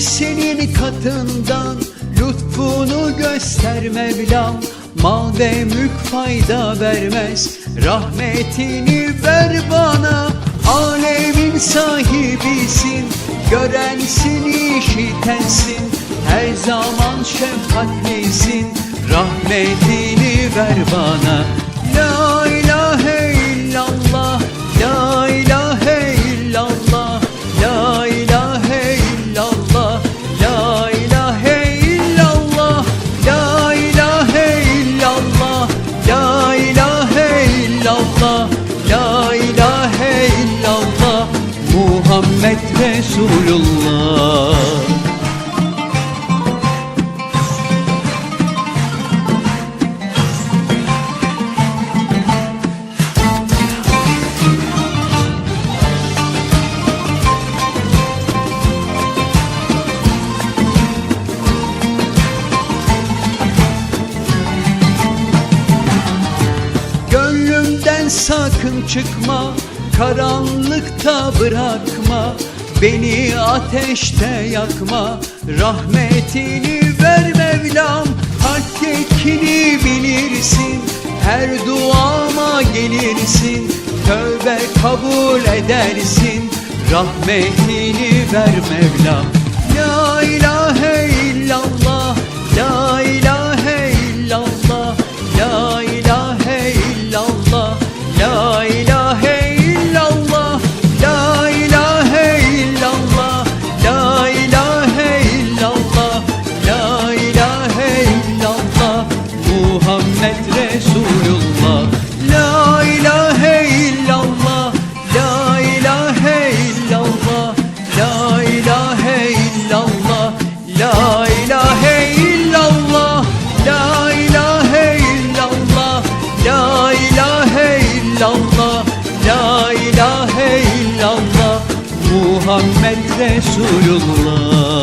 senin katından Lütfunu göster Mevlam Mal ve mülk fayda vermez. Rahmetini ver bana. Alemin sahibisin. Görensin işitensin. Her zaman şefkatlisin Rahmetini ver bana Muhammed Resulullah Gönlümden sakın çıkma Karanlıkta bırakma Beni ateşte yakma. Rahmetini ver Mevlam Hakikini bilirsin. Her duama gelirsin Tövbe kabul edersin. Rahmetini ver Mevlam. La ilahe Muhammed Resulullah